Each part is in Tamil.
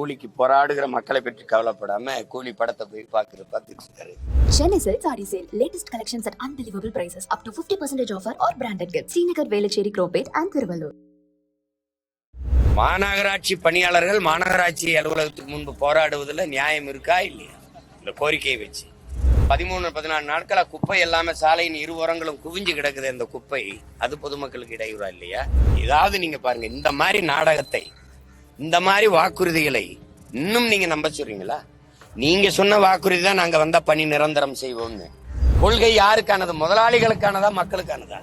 கூலிக்கு போராடுகிற மக்களை பற்றி கவலைப்படாம கூலி படத்தை போய் பார்த்துட்டு இருக்காரு Chennai Silk Saree Sale. Latest collections at unbelievable prices. Up to 50% offer or branded gifts. Srinagar, Velachery, Cropate and Thiruvallur. மாநகராட்சி பணியாளர்கள் மாநகராட்சி அலுவலகத்துக்கு முன்பு போராடுவதில் நியாயம் இருக்கா இல்லையா இந்த கோரிக்கையை வச்சு பதிமூணு பதினாலு நாட்களா குப்பை எல்லாமே சாலையின் இரு ஓரங்களும் குவிஞ்சு கிடக்குது அந்த குப்பை அது பொதுமக்களுக்கு இடையூறா இல்லையா ஏதாவது நீங்க பாருங்க இந்த மாதிரி நாடகத்தை இந்த மாதிரி வாக்குறுதிகளை இன்னும் நீங்க நம்ப சொல்றீங்களா? நீங்க சொன்ன வாக்குறுதி தான் நாங்க வந்தா பணி நிரந்தரம் செய்வோம்னு. கொள்கை யாருக்கானது? முதலாளிகளுக்கானதா மக்களுக்கானதா?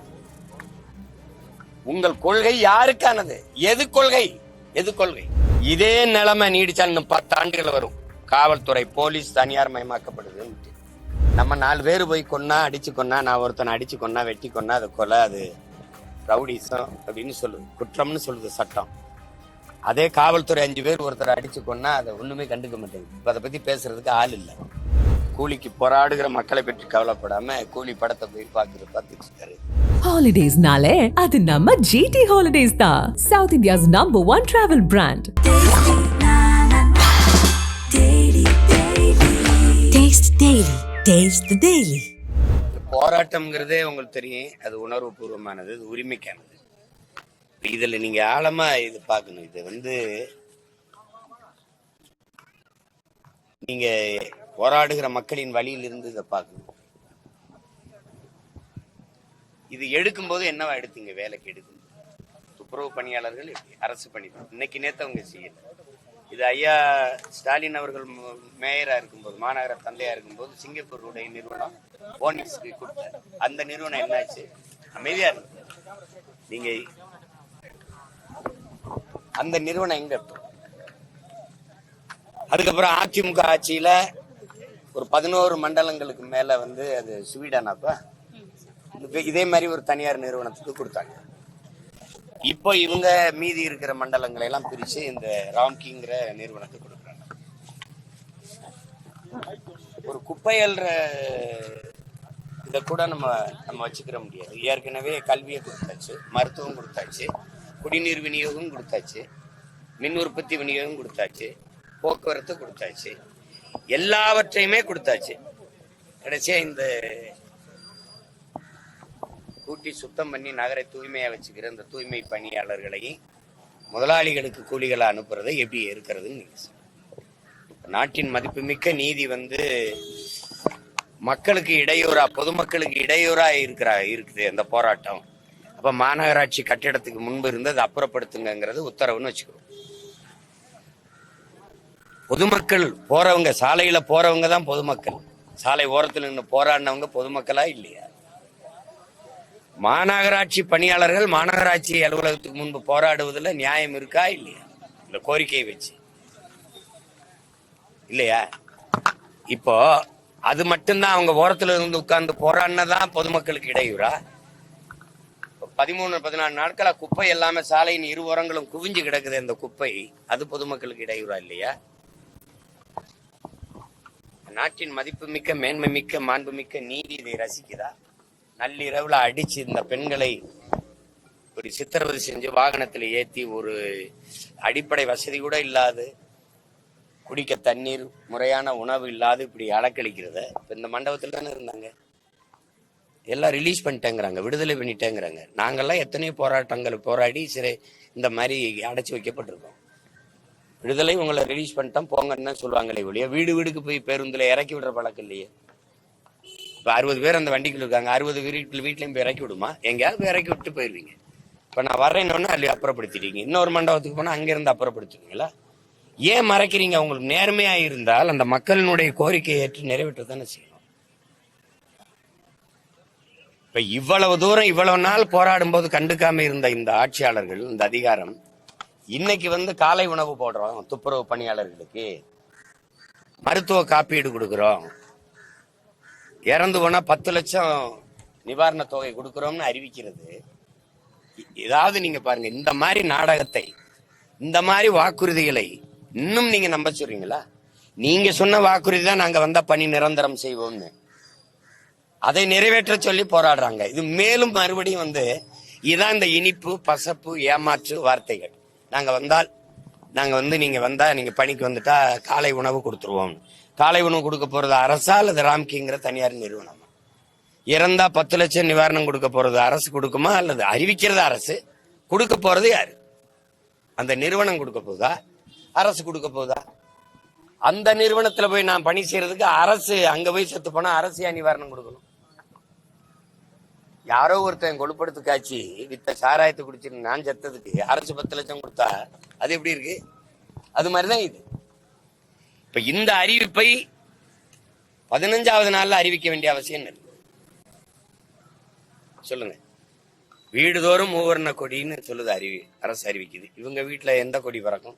உங்கள் கொள்கை யாருக்கானது? எது கொள்கை? எது கொள்கை? இதே நிலைமை நீடிச்சால் இன்னும் பத்து ஆண்டுகள் வரும். காவல்துறை போலீஸ் தனியார் மயமாக்கப்படுதுன்ட்டு. நம்ம நாலு பேர் போய் கொன்னா அடிச்சு கொன்னா நான் ஒருத்தனை அடிச்சு கொன்னா வெட்டி கொன்னா அது கொலை அது ரவுடிசம் அப்படின்னு சொல்லுது. குற்றம்னு சொல்லுது சட்டம். அதே காவல்துறை அஞ்சு பேர் ஒருத்தரை அடிச்சு கொன்னா அதை ஒண்ணுமே கண்டுக்க மாட்டேங்குது. இப்ப அதை பத்தி பேசுறதுக்கு ஆள் இல்லை. கூலிக்கு போராடுகிற மக்களை பற்றி கவலைப்படாம கூலி படத்தை போய் பார்க்கறது பார்த்துட்டு இருக்காரு ஹாலிடேஸ்னாலே அது நம்ம ஜிடி ஹாலிடேஸ் தான். South India's number one travel brand போராட்டம்ங்கிறதே உங்களுக்கு தெரியும். அது உணர்வு பூர்வமானது அது உரிமைக்கானது. இதுல நீங்க ஆழமா இது பார்க்கணும். இது வந்து நீங்க போராடுகிற மக்களின் வழியிலிருந்து இதை பார்க்கணும். இது எடுக்கும்போது என்னவா எடுத்தீங்க? வேலைக்கு எடுக்கும் துப்புரவு பணியாளர்கள் எப்படி? அரசு பணி. இன்னைக்கு நேத்து அவங்க செய்யல. இது ஐயா ஸ்டாலின் அவர்கள் மு- மேயரா இருக்கும்போது மாநகர தந்தையா இருக்கும்போது சிங்கப்பூருடைய நிறுவனம் போனிக்ஸ்க்கு கொடுத்தார். அந்த நிறுவனம் என்னாச்சு? அமைதியா இருக்கு நீங்க அந்த நிறுவனம் எங்க இருக்கும் அதுக்கப்புறம் அதிமுக ஆட்சியில ஒரு பதினோரு மண்டலங்களுக்கு மேல வந்து அது ஸ்வீடனாப்பா இதே மாதிரி ஒரு தனியார் நிறுவனத்துக்கு கொடுத்தாங்க. இப்போ இவங்க மீதி இருக்கிற மண்டலங்களை எல்லாம் பிரிச்சு இந்த ராம்கிங்கிற நிறுவனத்துக்கு கொடுக்குறாங்க. ஒரு குப்பை அள்ளுற இதை கூட நம்ம நம்ம வச்சுக்கிற முடியாது. ஏற்கனவே கல்வியை கொடுத்தாச்சு மருத்துவம் கொடுத்தாச்சு. குடிநீர் விநியோகம் கொடுத்தாச்சு மின் உற்பத்தி விநியோகம் கொடுத்தாச்சு போக்குவரத்து கொடுத்தாச்சு எல்லாவற்றையுமே கொடுத்தாச்சு. கடைசியா இந்த கூட்டி சுத்தம் பண்ணி நகரை தூய்மையா வச்சுக்கிற இந்த தூய்மை பணியாளர்களையும் முதலாளிகளுக்கு கூலிகளை அனுப்புறதை எப்படி இருக்கிறதுன்னு நீங்க நாட்டின் மதிப்புமிக்க நீதி வந்து மக்களுக்கு இடையூறா பொதுமக்களுக்கு இடையூறா இருக்கிறா இருக்குது அந்த போராட்டம். அப்ப மாநகராட்சி கட்டிடத்துக்கு முன்பு இருந்து அதை அப்புறப்படுத்துங்கிறது உத்தரவுன்னு வச்சுக்கிறோம் பொதுமக்கள் போறவங்க சாலையில போறவங்க தான் பொதுமக்கள். சாலை ஓரத்தில் நின்று போராடினவங்க பொதுமக்களா இல்லையா? மாநகராட்சி பணியாளர்கள் மாநகராட்சி அலுவலகத்துக்கு முன்பு போராடுவதில் நியாயம் இருக்கா இல்லையா? இந்த கோரிக்கையை வச்சு. இல்லையா? இப்போ அது மட்டும்தான் அவங்க ஓரத்துல இருந்து உட்கார்ந்து போராடினதான் பொதுமக்களுக்கு இடையூறா? பதிமூணு பதினாலு நாட்களா குப்பை எல்லாமே சாலையின் இரு ஓரங்களும் குவிஞ்சு கிடக்குது அந்த குப்பை. அது பொதுமக்களுக்கு இடையூறா இல்லையா? நாட்டின் மதிப்பு மிக்க மேன்மை மிக்க மாண்பு மாண்புமிக்க நீதி இதை ரசிக்குதா? நள்ளிரவுல அடிச்சு இந்த பெண்களை ஒரு சித்திரவதை செஞ்சு வாகனத்தில் ஏத்தி ஒரு அடிப்படை வசதி கூட இல்லாது குடிக்க தண்ணீர் முறையான உணவு இல்லாது இப்படி அலக்களிக்கிறத இப்ப இந்த மண்டபத்தில் தானே இருந்தாங்க? எல்லாம் ரிலீஸ் பண்ணிட்டேங்கிறாங்க விடுதலை பண்ணிட்டேங்கிறாங்க. நாங்கள்லாம் எத்தனையோ போராட்டங்கள் போராடி சிறை இந்த மாதிரி அடைச்சி வைக்கப்பட்டிருக்கோம். விடுதலை உங்களை ரிலீஸ் பண்ணிட்டோம் போங்கன்னு தான் சொல்லுவாங்களே ஒழிய வீடு வீடுக்கு போய் பேருந்துல இறக்கி விடுற பழக்கம் இல்லையே. இப்போ அறுபது பேர் அந்த வண்டிக்குள்ள இருக்காங்க அறுபது வீட்டில் வீட்லையும் போய் இறக்கி விடுமா? எங்கேயாவது போய் இறக்கி விட்டு போயிடுவீங்க இப்போ நான் வர்றேன்னு அல்லி அப்புறப்படுத்திட்டீங்க. இன்னொரு மண்டபத்துக்கு போனால் அங்கேருந்து அப்புறப்படுத்துவீங்களா? ஏன் மறைக்கிறீங்க? அவங்களுக்கு நேர்மையாக இருந்தால் அந்த மக்களினுடைய கோரிக்கையை ஏற்று நிறைவேற்ற தானே செய்யணும். இப்ப இவ்வளவு தூரம் இவ்வளவு நாள் போராடும் போது கண்டுக்காம இருந்த இந்த ஆட்சியாளர்கள் இந்த அதிகாரம் இன்னைக்கு வந்து காலை உணவு போடுறோம் துப்புரவு பணியாளர்களுக்கு. மருத்துவ காப்பீடு கொடுக்குறோம். இறந்து போனா பத்து லட்சம் நிவாரண தொகை கொடுக்குறோம்னு அறிவிக்கிறது. ஏதாவது நீங்க பாருங்க இந்த மாதிரி நாடகத்தை இந்த மாதிரி வாக்குறுதிகளை இன்னும் நீங்க நம்ப சொல்றீங்களா? நீங்க சொன்ன வாக்குறுதி தான் நாங்க வந்தா பணி நிரந்தரம் செய்வோம்னு. அதை நிறைவேற்ற சொல்லி போராடுறாங்க. இது மேலும் மறுபடியும் வந்து இதான் இந்த இனிப்பு பசப்பு ஏமாற்று வார்த்தைகள். நாங்க வந்தால் நாங்க வந்து நீங்க வந்தா நீங்க பணிக்கு வந்துட்டா காலை உணவு கொடுத்துருவோம். காலை உணவு கொடுக்க போறது அரசா அல்லது ராம்கிங்கிற தனியார் நிறுவனம்? இறந்தா பத்து லட்சம் நிவாரணம் கொடுக்க போறது அரசு கொடுக்குமா அல்லது அறிவிக்கிறது அரசு? கொடுக்க போறது யாரு? அந்த நிறுவனம் கொடுக்க போகுதா அரசு கொடுக்க போகுதா அந்த நிறுவனத்துல போய் நான் பணி செய்யறதுக்கு அரசு அங்க போய் செத்து போனா அரசு நிவாரணம் கொடுக்கணும்? யாரோ ஒருத்தன் கொழுப்படுத்து காய்ச்சி வித்த சாராயத்தை குடிச்சிட்டு நான் செத்ததுக்கு அரசு பத்து லட்சம் கொடுத்தா அது எப்படி இருக்கு? அது மாதிரிதான் இது. இப்ப இந்த அறிவிப்பை பதினஞ்சாவது நாள்ல அறிவிக்க வேண்டிய அவசியம் என்ன? சொல்லுங்க. வீடுதோறும் மூவர்ண கொடின்னு சொல்லுது அறிவி அரசு அறிவிக்குது. இவங்க வீட்டுல எந்த கொடி பறக்கும்?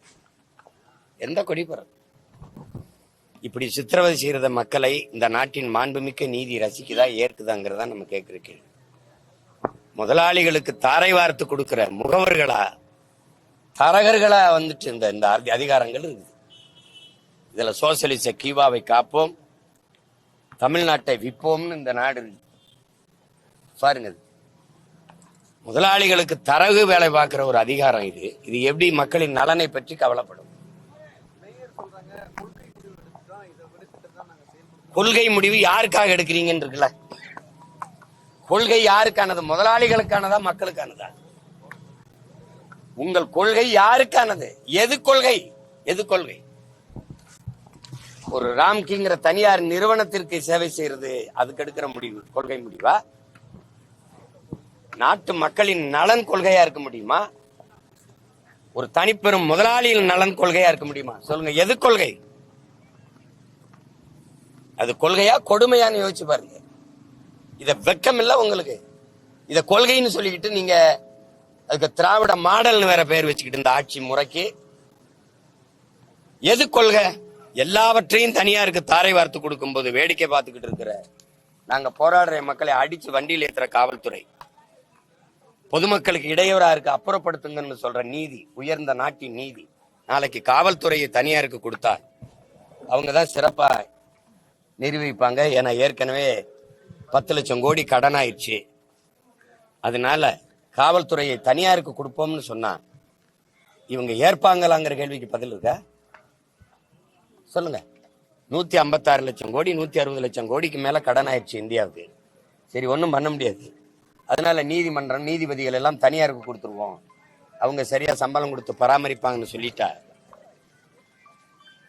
எந்த கொடி பறக்கும்? இப்படி சித்திரவதை செய்யறத மக்களை இந்த நாட்டின் மாண்புமிக்க நீதி ரசிக்குதா ஏற்குதாங்கிறதா நம்ம கேட்குற கேள்வி. முதலாளிகளுக்கு தாரை வார்த்து கொடுக்கிற முகவர்களா? தரகர்களா வந்துட்டு இந்த இந்த அதிகாரங்கள் இருக்குது. இதுல சோசியலிச கீவாவை காப்போம். தமிழ்நாட்டை விற்போம்னு இந்த நாடு இருக்கு. பாருங்க. முதலாளிகளுக்கு தரகு வேலை பார்க்கிற ஒரு அதிகாரம் இது. இது எப்படி மக்களின் நலனை பற்றி கவலைப்படும்? கொள்கை முடிவு யாருக்காக எடுக்கிறீங்கன்னு இருக்குல்ல? கொள்கை யாருக்கானது? முதலாளிகளுக்கானதா மக்களுக்கானதா? உங்கள் கொள்கை யாருக்கானது? எது கொள்கை? எது கொள்கை? ஒரு ராம்கிங்கிற தனியார் நிறுவனத்திற்கு சேவை செய்யறது அதுக்கு எடுக்கிற முடிவு கொள்கை முடிவா? நாட்டு மக்களின் நலன் கொள்கையா இருக்க முடியுமா? ஒரு தனிப்பெரும் முதலாளியின் நலன் கொள்கையா இருக்க முடியுமா? சொல்லுங்க எது கொள்கை? அது கொள்கையா கொடுமையான்னு யோசிச்சு பாருங்க. இத வெக்கம் இல்ல உங்களுக்கு. இத கொள்கைன்னு சொல்லிக்கிட்டு நீங்க அதுக்கு திராவிட மாடல்னு வேற பேர் வச்சுக்கிட்டு இந்த ஆட்சி முறைக்கு. எது கொள்கை? எல்லாவற்றையும் தனியாருக்கு தாரை வார்த்து கொடுக்கும்போது வேடிக்கை பார்த்துக்கிட்டு இருக்கிற. நாங்க போராடுற மக்களை அடிச்சு வண்டியில் ஏத்துற காவல்துறை. பொதுமக்களுக்கு இடையூறா இருக்கு அப்புறப்படுத்துங்கன்னு சொல்ற நீதி உயர்ந்த நாட்டின் நீதி. நாளைக்கு காவல்துறையை தனியாருக்கு கொடுத்தா அவங்க தான் சிறப்பா நிரூபிப்பாங்க. ஏன்னா ஏற்கனவே பத்து லட்சம் கோடி கடன் ஆயிடுச்சு அதனால காவல்துறையை தனியாருக்கு கொடுப்போம்னு சொன்னா இவங்க ஏற்பாங்களாங்கிற கேள்விக்கு பதில் இருக்கா? சொல்லுங்க. நூத்தி ஐம்பத்தாறு லட்சம் கோடி நூத்தி அறுபது லட்சம் கோடிக்கு மேல கடன் ஆயிடுச்சு இந்தியாவுக்கு. சரி ஒன்றும் பண்ண முடியாது. அதனால நீதிமன்றம் நீதிபதிகள் எல்லாம் தனியாருக்கு கொடுத்துருவோம். அவங்க சரியா சம்பளம் கொடுத்து பராமரிப்பாங்கன்னு சொல்லிட்டா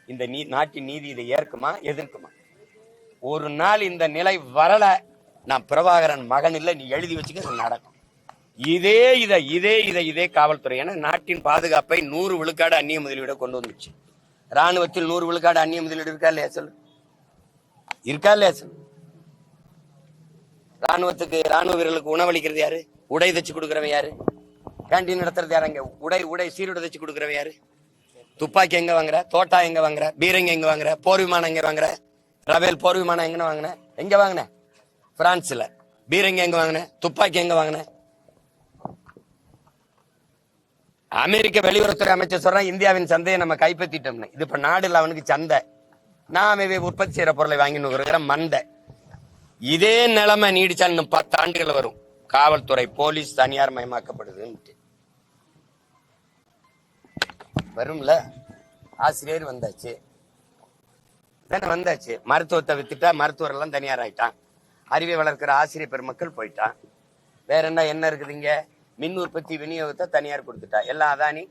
இந்த நீ நாட்டின் நீதி இதை ஏற்குமா எதிர்க்குமா? ஒரு நாள் இந்த நிலை வரல நான் பிரபாகரன் மகன் இல்லை நீ எழுதி வச்சுக்க நடக்கும். இதே இதை இதே இதை இதே காவல்துறை. ஏன்னா நாட்டின் பாதுகாப்பை நூறு விழுக்காடு அந்நிய முதலீட கொண்டு வந்துச்சு ராணுவத்தில் நூறு விழுக்காடு அந்நிய முதலீடு இருக்கா இல்லையா சொல்லு? இருக்கா இல்லையா சொல்லு? ராணுவத்துக்கு ராணுவ வீரர்களுக்கு உணவளிக்கிறது யாரு? உடை தச்சு கொடுக்குறவன் யாரு? கேண்டீன் நடத்துறது யாரு உடை உடை சீருடை தச்சு கொடுக்குறவன் யாரு? துப்பாக்கி எங்க வாங்குற? தோட்டா எங்க வாங்குற? பீரங்க எங்க வாங்குற? போர் விமானம் எங்க வாங்குற? ரபேல் போர் விமானம் எங்கன்னு வாங்கின? எங்க வாங்கின? பிரான்ஸ்ல. பீரங்கி எங்க வாங்கின? துப்பாக்கி எங்க வாங்கின? அமெரிக்க வெளியுறவுத்துறை அமைச்சர் சொல்றான் இந்தியாவின் சந்தையை நம்ம கைப்பற்றிட்டோம்னு. இது இப்ப நாடுல அவனுக்கு சந்தை. நாம இவை உற்பத்தி செய்யற பொருளை வாங்கி நுகர்கிற மந்தை. இதே நிலைமை நீடிச்சால் இன்னும் பத்து ஆண்டுகள் வரும். காவல்துறை போலீஸ் தனியார் மயமாக்கப்படுதுன்ட்டு. வரும்ல? ஆசிரியர் வந்தாச்சு. தானே வந்தாச்சு. மருத்துவத்தை வித்துட்டா மருத்துவர் எல்லாம் தனியார் ஆயிட்டான். அறிவை வளர்க்கிற ஆசிரியர் பெருமக்கள் போயிட்டான். வேற என்ன என்ன இருக்குது இங்க? மின் உற்பத்தி விநியோகத்தை தனியார் கொடுத்துட்டா. எல்லாம் அதானி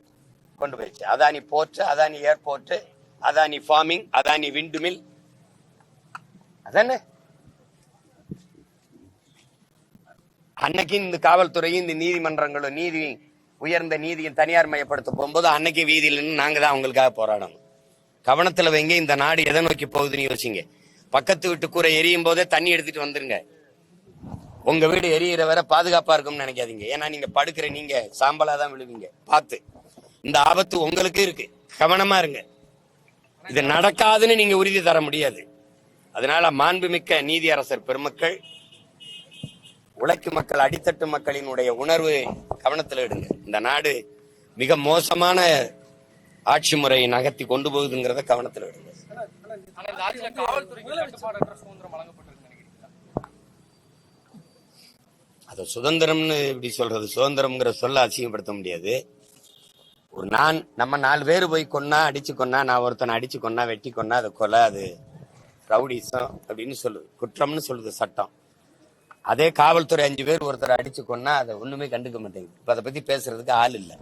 கொண்டு போயிடுச்சு. Adani port Adani airport Adani farming Adani wind mill அதானே அன்னைக்கு இந்த காவல்துறையும் இந்த நீதிமன்றங்களும் நீதி உயர்ந்த நீதியும் தனியார் மயப்படுத்த போகும்போது அன்னைக்கு வீதியில் நாங்கள் தான் அவங்களுக்காக போராடணும். கவனத்தில் வைங்க இந்த நாடு எதை நோக்கி போகுதுன்னு யோசிங்க. பக்கத்து வீட்டு கூரை எரியும் போதே தண்ணி எடுத்துட்டு வந்துருங்க. உங்க வீடு எரியிற வரை பாதுகாப்பா இருக்கும்னு நினைக்காதீங்க. ஏன்னா நீங்க படுக்கிற நீங்க சாம்பலா தான் விழுவீங்க. பார்த்து. இந்த ஆபத்து உங்களுக்கு இருக்கு. கவனமா இருங்க. இது நடக்காதுன்னு நீங்க உறுதி தர முடியாது. அதனால மாண்புமிக்க நீதியரசர் பெருமக்கள் உழைக்கும் மக்கள் அடித்தட்டு மக்களினுடைய உணர்வு கவனத்தில் எடுங்க. இந்த நாடு மிக மோசமான ஆட்சி முறையை நகர்த்தி கொண்டு போகுதுங்கிறத கவனத்தில் எடுங்க. அதை சுதந்திரம்னு இப்படி சொல்றது. சுதந்திரம்ங்கிற சொல்ல அசிங்கப்படுத்த முடியாது. ஒரு நான் நம்ம நாலு பேர் போய் கொன்னா அடிச்சு கொன்னா நான் ஒருத்தனை அடிச்சு கொன்னா வெட்டி கொன்னா அது கொலை அது ரவுடிசம் அப்படின்னு சொல்லுது. குற்றம்னு சொல்லுது சட்டம். அதே காவல்துறை அஞ்சு பேர் ஒருத்தரை அடிச்சு கொன்னா அதை ஒண்ணுமே கண்டுக்க மாட்டேங்குது. இப்ப அதை பத்தி பேசுறதுக்கு ஆள் இல்லை.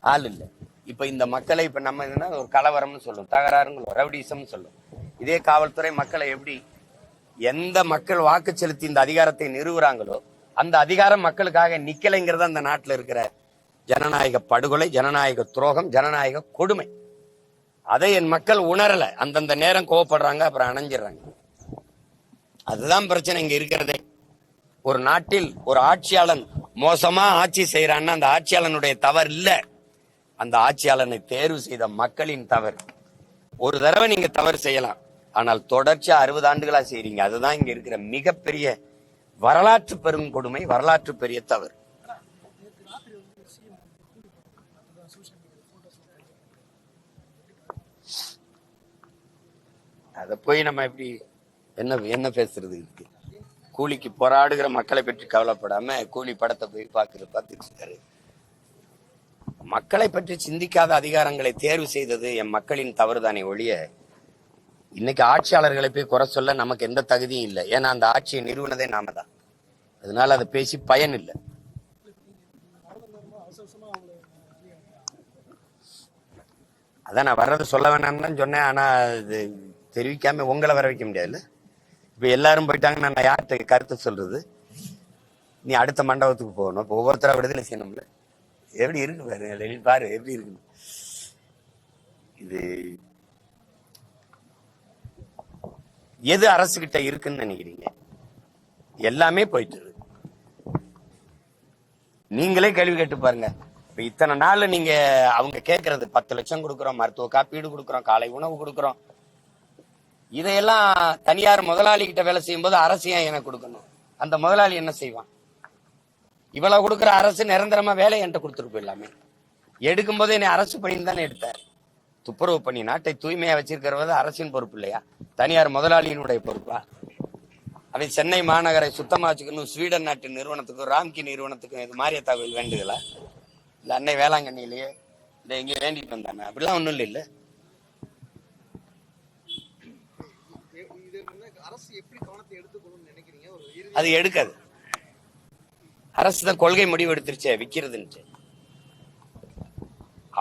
ஆள் இல்லை. இப்போ இந்த மக்களை இப்போ நம்ம என்னன்னா ஒரு கலவரம்னு சொல்லும் தகராறுங்களும் ரவுடிசம்னு சொல்லும் இதே காவல்துறை மக்களை எப்படி எந்த மக்கள் வாக்கு செலுத்தி இந்த அதிகாரத்தை நிறுவுறாங்களோ அந்த அதிகாரம் மக்களுக்காக நிக்கலைங்கிறது அந்த நாட்டில் இருக்கிற ஜனநாயக படுகொலை ஜனநாயக துரோகம் ஜனநாயக கொடுமை. அதை என் மக்கள் உணரலை. அந்தந்த நேரம் கோவப்படுறாங்க அப்புறம் அணைஞ்சிடுறாங்க. அதுதான் பிரச்சனை. இங்க இருக்கிறதே. ஒரு நாட்டில் ஒரு ஆட்சியாளன் மோசமா ஆட்சி செய்யறான்னா அந்த ஆட்சியாளனுடைய தவறு இல்லை அந்த ஆட்சியாளனை தேர்வு செய்த மக்களின் தவறு. ஒரு தடவை நீங்க தவறு செய்யலாம். ஆனால் தொடர்ச்சியா அறுபது ஆண்டுகளா செய்றீங்க. அதுதான் இங்க இருக்கிற மிகப்பெரிய வரலாற்று பெருங்கொடுமை வரலாற்று பெரிய தவறு. அத போய் நம்ம எப்படி என்ன என்ன பேசுறது கூலிக்கு போராடுகிற மக்களை பற்றி கவலைப்படாம கூலி படத்தை போய் பாக்குறது பார்த்துட்டு இருக்காரு. மக்களை பற்றி சிந்திக்காத அதிகாரங்களை தேர்வு செய்தது என் மக்களின் தவறுதானே ஒழிய இன்னைக்கு ஆட்சியாளர்களை போய் குறை சொல்ல நமக்கு எந்த தகுதியும் இல்லை. ஏன்னா அந்த ஆட்சியை நிறுவனதே நாம தான். அதனால அதை பேசி பயன் இல்லை. அதான் நான் வர்றது சொல்ல வேணாம்னு சொன்னேன். ஆனா இது தெரிவிக்காம உங்களை வர வைக்க முடியாதுல்ல? இப்ப எல்லாரும் போயிட்டாங்கன்னா நான் யார்கிட்ட கருத்து சொல்றது? நீ அடுத்த மண்டபத்துக்கு போகணும். இப்போ ஒவ்வொருத்தரா விடுதலை செய்யணும்ல? எப்படி இருக்கு பாரு லெனின் பாரு எப்படி இருக்கு. இது எது அரசு கிட்ட இருக்குன்னு நினைக்கிறீங்க? எல்லாமே போயிட்டு இருக்கு. நீங்களே கேள்வி கேட்டு பாருங்க. இப்ப இத்தனை நாள்ல நீங்க அவங்க கேட்கறது பத்து லட்சம் கொடுக்குறோம் மருத்துவ காப்பீடு கொடுக்குறோம் காலை உணவு கொடுக்குறோம். இதையெல்லாம் தனியார் முதலாளி கிட்ட வேலை செய்யும் போது அரசு ஏன் எனக்கு கொடுக்கணும்? அந்த முதலாளி என்ன செய்வான்? இவ்வளவு கொடுக்குற அரசு நிரந்தரமா வேலை என்கிட்ட கொடுத்துட்டு போயிடலாமே. எடுக்கும் போதே என்னை அரசு பணின்னு தானே எடுத்தார். துப்புரவு பணி நாட்டை தூய்மையா வச்சிருக்கிறது அரசின் பொறுப்பு இல்லையா? தனியார் முதலாளியினுடைய பொறுப்பா? அவன் சென்னை மாநகரை சுத்தமா வச்சுக்கணும். ஸ்வீடன் நாட்டு நிறுவனத்துக்கும் ராம்கி நிறுவனத்துக்கும் இது மாறிய தகவல் வேண்டுதலா? இல்ல அன்னை வேளாங்கண்ணிலேயே இல்ல எங்கேயும் வேண்டிட்டு வந்தானே. அப்படிலாம் ஒண்ணும் இல்லை இல்ல. அது எடுக்காது. அரசு தான் கொள்கை முடிவு எடுத்துருச்சே விற்கிறதுன்ட்டு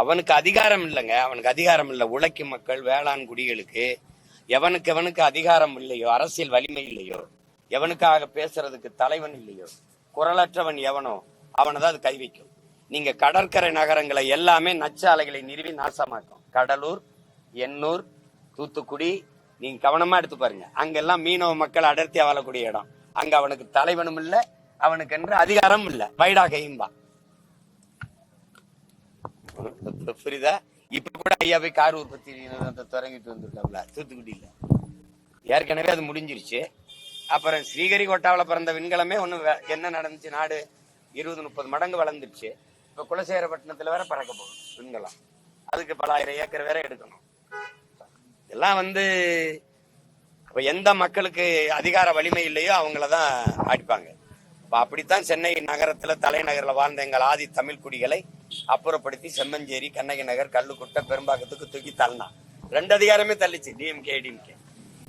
அவனுக்கு அதிகாரம் இல்லைங்க. அவனுக்கு அதிகாரம் இல்லை. உழைக்கும் மக்கள் வேளாண் குடிகளுக்கு. எவனுக்கு எவனுக்கு அதிகாரம் இல்லையோ அரசியல் வலிமை இல்லையோ எவனுக்காக பேசுறதுக்கு தலைவன் இல்லையோ குரலற்றவன் எவனோ அவனை தான் அது கை வைக்கும். நீங்க கடற்கரை நகரங்களை எல்லாமே நச்சாலைகளை நிறுவி நாசமாக்கும். கடலூர் எண்ணூர் தூத்துக்குடி நீங்க கவனமா எடுத்து பாருங்க. அங்கெல்லாம் மீனவ மக்கள் அடர்த்தியா வாழக்கூடிய இடம். அங்க அவனுக்கு தலைவனும் இல்லை அவனுக்கு என்று அதிகாரம் இல்ல. வைடா கையும்பா புரியுதா? இப்ப கூட ஐயா போய் கார் உற்பத்தி நிறுவனத்தை தொடங்கிட்டு வந்திருக்காப்ல. தூத்துக்குடியில ஏற்கனவே அது முடிஞ்சிருச்சு. அப்புறம் ஸ்ரீஹரிகோட்டாவில் பிறந்த விண்கலமே ஒண்ணு என்ன நடந்துச்சு? நாடு இருபது முப்பது மடங்கு வளர்ந்துருச்சு. இப்ப குலசேகரப்பட்டினத்துல வேற பறக்க போகுது விண்கலம். அதுக்கு பல ஆயிரம் ஏக்கர் வேற எடுக்கணும். இதெல்லாம் வந்து இப்ப எந்த மக்களுக்கு அதிகார வலிமை இல்லையோ அவங்களதான் அடிப்பாங்க. அப்படித்தான் சென்னை நகரத்துல தலைநகர்ல வாழ்ந்த எங்கள் ஆதி தமிழ் குடிகளை அப்புறப்படுத்தி செம்மஞ்சேரி கண்ணகி நகர் கல்லுக்குட்டை பெரும்பாக்கத்துக்கு தூக்கி தள்ளினான் ரெண்டு அதிகாரமே தள்ளிச்சு. டிஎம்கே டிஎம்கே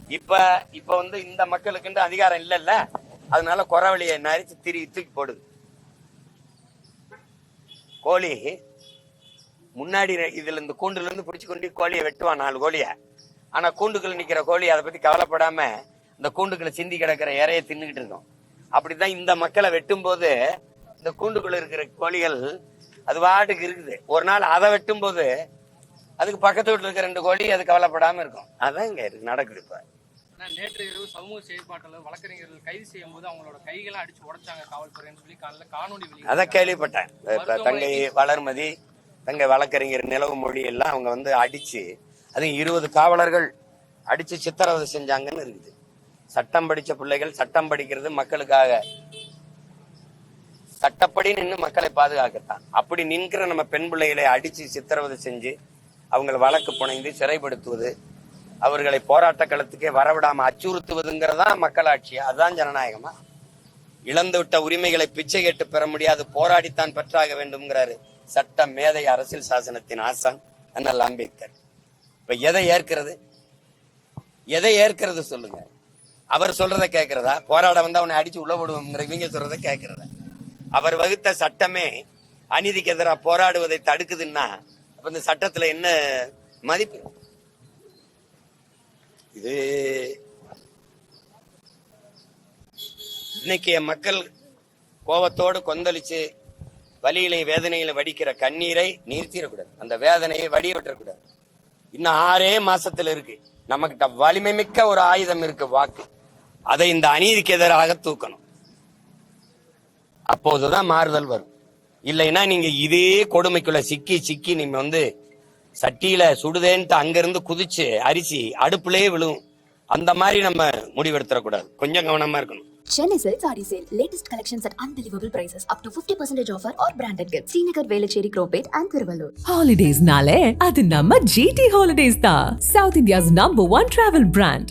இப்ப இப்ப வந்து இந்த மக்களுக்குன்ற அதிகாரம் இல்லைல்ல. அதனால குறவழியை நரிச்சு திரி தூக்கி போடுது. கோழி முன்னாடி இதுல இந்த கூண்டுல இருந்து பிடிச்சு கொண்டு கோழியை வெட்டுவான் நாலு கோழிய. ஆனா கூண்டுக்குள்ள நிக்கிற கோழி அதை பத்தி கவலைப்படாம இந்த கூண்டுக்குள்ள சிந்தி கிடக்கிற இறைய தின்னுகிட்டு இருக்கோம். அப்படிதான் இந்த மக்களை வெட்டும் போது இந்த கூண்டுக்குள்ள இருக்கிற கோழிகள் அது வாட்டுக்கு இருக்குது. ஒரு நாள் அதை வெட்டும் போது அதுக்கு பக்கத்து வீட்டுல இருக்க ரெண்டு கோழி அது கவலைப்படாம இருக்கும். அதான் இங்க இருக்கு நடக்குது இப்ப. நேற்று இரவு சமூக செயற்பாட்டாளர் வழக்கறிஞர்கள் கைது செய்யும் போது அவங்களோட கைகளை அடிச்சு உடைச்சாங்க காவல்துறைன்னு சொல்லி காலைல காணொலி. அதான் கேள்விப்பட்டேன். தங்கை வளர்மதி தங்கை வழக்கறிஞர் நிலவு மொழி எல்லாம் அவங்க வந்து அடிச்சு அதுவும் இருபது காவலர்கள் அடிச்சு சித்திரவதை செஞ்சாங்கன்னு இருக்குது. சட்டம் படிச்ச பிள்ளைகள் சட்டம் படிக்கிறது மக்களுக்காக. சட்டப்படி நின்று மக்களை பாதுகாக்கத்தான். அப்படி நின்கிற நம்ம பெண் பிள்ளைகளை அடிச்சு சித்திரவதை செஞ்சு அவங்களை வழக்கு புனைந்து சிறைப்படுத்துவது அவர்களை போராட்ட களத்துக்கே வரவிடாம அச்சுறுத்துவதுங்கிறதான் மக்களாட்சி. அதுதான் ஜனநாயகமா? இழந்து விட்ட உரிமைகளை பிச்சை கேட்டு பெற முடியாது போராடித்தான் பெற்றாக வேண்டும்ங்கிறாரு சட்ட மேதை அரசியல் சாசனத்தின் ஆசான் அண்ணல் அம்பேத்கர். இப்ப எதை ஏற்கிறது? எதை ஏற்கிறது சொல்லுங்க. அவர் சொல்றத கேட்கிறதா போராட வந்தா அவனை அடிச்சு உள்ள போடுவோங்கிற இவங்க சொல்றத கேட்கிறதா அவர் வகுத்த சட்டமே அநீதிக்கு எதிராக போராடுவதை தடுக்குதுன்னா அப்ப இந்த சட்டத்துல என்ன மதிப்பு? இது இன்னைக்கு மக்கள் கோபத்தோடு கொந்தளிச்சு வலியில வேதனையில வடிக்கிற கண்ணீரை நிறுத்திடக்கூடாது அந்த வேதனையை வடிய விட்டுறக்கூடாது இன்னும் ஆறே மாசத்துல இருக்கு. நம்மகிட்ட வலிமை மிக்க ஒரு ஆயுதம் இருக்கு வாக்கு. அதை இந்த அநீதிக்கு எதிராக தூக்கணும் அப்போதுதான் மாறுதல் வரும் இல்லைன்னா நீங்க இதே கொடுமைக்குள்ள சிக்கி சிக்கி நீங்க வந்து சட்டியில சுடுதேன்ட்டு அங்கிருந்து குதிச்சு அரிசி அடுப்புலயே விழும் அந்த மாதிரி நம்ம முடிவெடுத்துடக்கூடாது கொஞ்சம் கவனமா இருக்கணும் Chennai Silk Saree Sale. Latest collections at unbelievable prices. Up to 50% offer or branded gifts. Srinagar, Velachery, Cropate and Thiruvallur. ஹாலிடேஸ்னாலே அது நம்ம ஜிடி ஹாலிடேஸ் தான் south India's number one travel brand